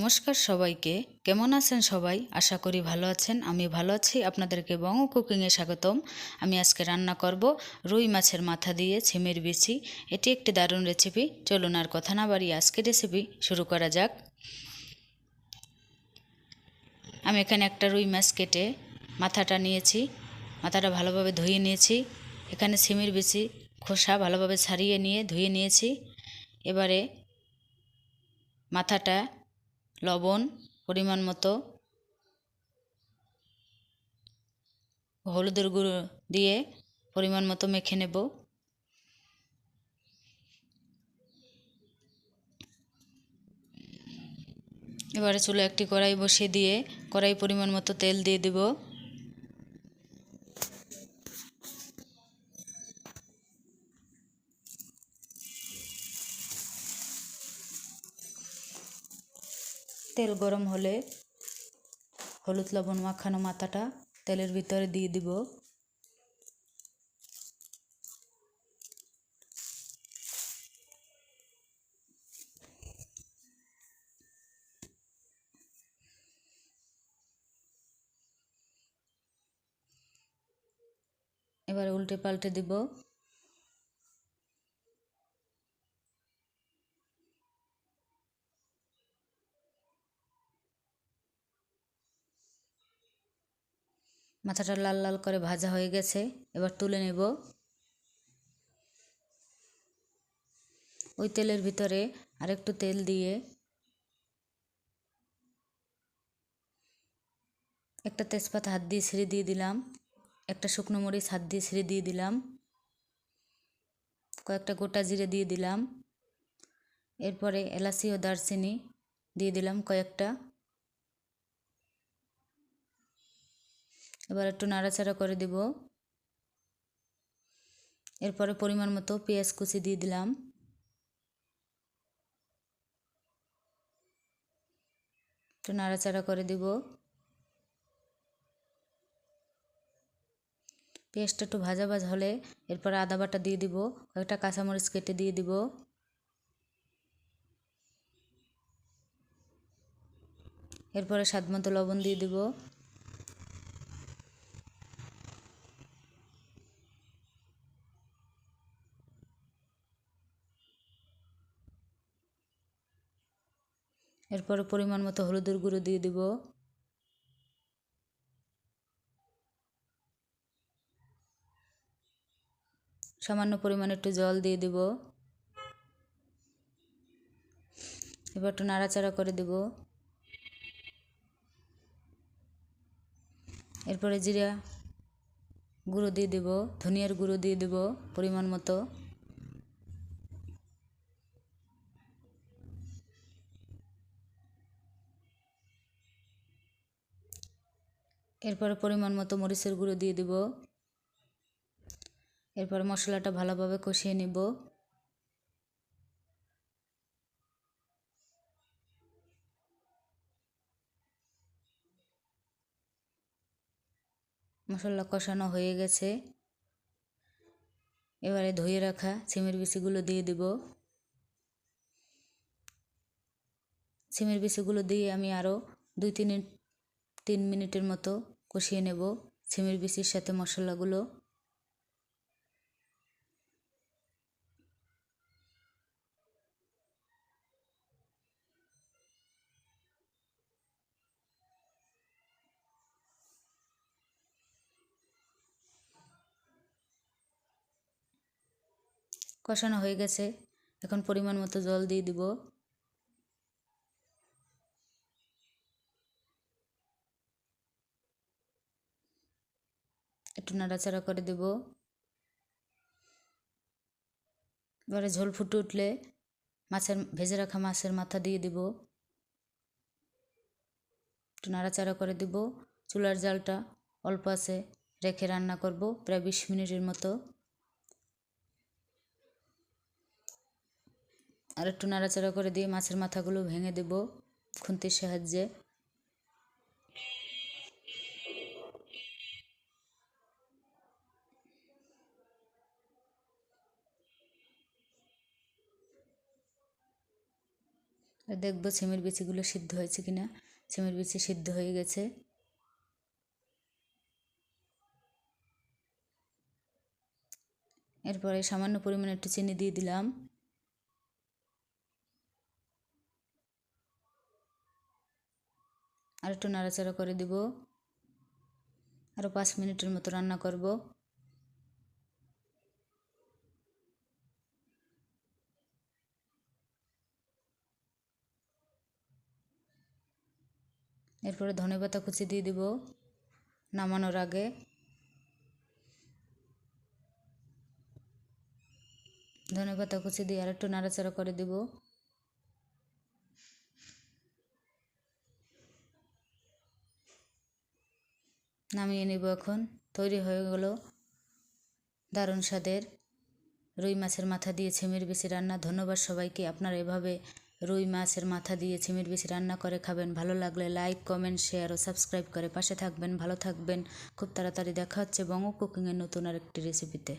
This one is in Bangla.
নমস্কার সবাইকে। কেমন আছেন সবাই? আশা করি ভালো আছেন। আমি ভালো আছি। আপনাদেরকে বঙ্গ কুকিংয়ে স্বাগতম। আমি আজকে রান্না করব রুই মাছের মাথা দিয়ে ছিমের বিচি। এটি একটি দারুণ রেসিপি চলুন আর কথা না বাড়িয়ে আজকে রেসিপি শুরু করা যাক। আমি এখানে একটা রুই মাছ কেটে মাথাটা নিয়েছি। মাথাটা ভালোভাবে ধুয়ে নিয়েছি। এখানে সিমের বিচি খোসা ভালোভাবে ছাড়িয়ে নিয়ে ধুয়ে নিয়েছি। এবারে মাথাটা লবণ, পরিমাণ মতো, হলুদের গুঁড়ো দিয়ে পরিমাণ মতো মেখে নেব। এবারে চুলো একটি কড়াই বসিয়ে দিয়ে কড়াই পরিমাণ মতো তেল দিয়ে দেব। তেল গরম হলে হলুদ লবণ মাখানো মাথাটা তেলের ভিতরে দিয়ে দিব। এবারে উল্টে পাল্টে দিব। মাথাটা লাল লাল করে ভাজা হয়ে গেছে। এবার তুলে নেব। ওই তেলের ভিতরে আরেকটু তেল দিয়ে একটা তেজপাতা হাত দিয়ে ছিঁড়ে দিয়ে দিলাম। একটা শুকনো মরিচ হাত দিয়ে ছিঁড়ে দিয়ে দিলাম। কয়েকটা গোটা জিরে দিয়ে দিলাম। এরপরে এলাচি ও দারচিনি দিয়ে দিলাম কয়েকটা। এবার একটু নাড়াচাড়া করে দেব। এরপরে পরিমাণ মতো পেঁয়াজ কুচি দিয়ে দিলাম। একটু নাড়াচাড়া করে দেব। পেঁয়াজটা একটু ভাজা ভাজা হলে এরপরে আদা বাটা দিয়ে দিব, কয়েকটা কাঁচামরিচ কেটে দিয়ে দিব। এরপরে স্বাদ মতো লবণ দিয়ে দিব। এরপরে পরিমাণ মতো হলুদের গুঁড়ো দিয়ে দিব। সামান্য পরিমাণে একটু জল দিয়ে দিব। এবার একটু নাড়াচাড়া করে দেব। এরপরে জিরা গুঁড়ো দিয়ে দেব, ধনিয়ার গুঁড়ো দিয়ে দেব পরিমাণ মতো। এরপরে পরিমাণ মতো মরিচের গুঁড়ো দিয়ে দিব। এরপর মশলাটা ভালোভাবে কষিয়ে নিব। মশলা কষানো হয়ে গেছে। এবারে ধুয়ে রাখা সিমের বিচিগুলো দিয়ে দেব। সিমের বিচিগুলো দিয়ে আমি আরও দুই তিন তিন মিনিটের মতো কষিয়ে নেব সিমের বিচির সাথে মশলাগুলো। কষানো হয়ে গেছে। এখন পরিমাণ মতো জল দিয়ে দিব। একটু নাড়াচাড়া করে দেব। এবারে ঝোল ফুটে উঠলে মাছের, ভেজে রাখা মাছের মাথা দিয়ে দিব। একটু নাড়াচাড়া করে দিব। চুলার জালটা অল্প আছে, রেখে রান্না করব প্রায় বিশ মিনিটের মতো। আর একটু নাড়াচাড়া করে দিয়ে মাছের মাথাগুলো ভেঙে দেব খুন্তির সাহায্যে। দেখব সিমের বিচিগুলো সিদ্ধ হয়েছে কিনা। সিমের বিচি সিদ্ধ হয়ে গেছে। এরপরে সামান্য পরিমাণে একটু চিনি দিয়ে দিলাম। আর একটু নাড়াচাড়া করে দিব। আরও পাঁচ মিনিটের মতো রান্না করব। এরপরে ধনে পাতা কুচি দিয়ে দিব নামানোর আগে। ধনে পাতা কুচি দিয়ে আর একটু নাড়াচাড়া করে দিব। নামিয়ে নেব এখন, তৈরি হয়ে গেল দারুণ স্বাদের। রুই মাছের মাথা দিয়ে ছিমির বেশি রান্না, ধন্যবাদ সবাইকে। আপনারা এভাবে রুই মাছের মাথা দিয়ে ছিমির বেশি রান্না করে খাবেন। ভালো লাগলে লাইক, কমেন্ট, শেয়ার ও সাবস্ক্রাইব করে পাশে থাকবেন। ভালো থাকবেন। খুব তাড়াতাড়ি দেখা হচ্ছে বঙ্গ কুকিংয়ের নতুন আরেকটি রেসিপিতে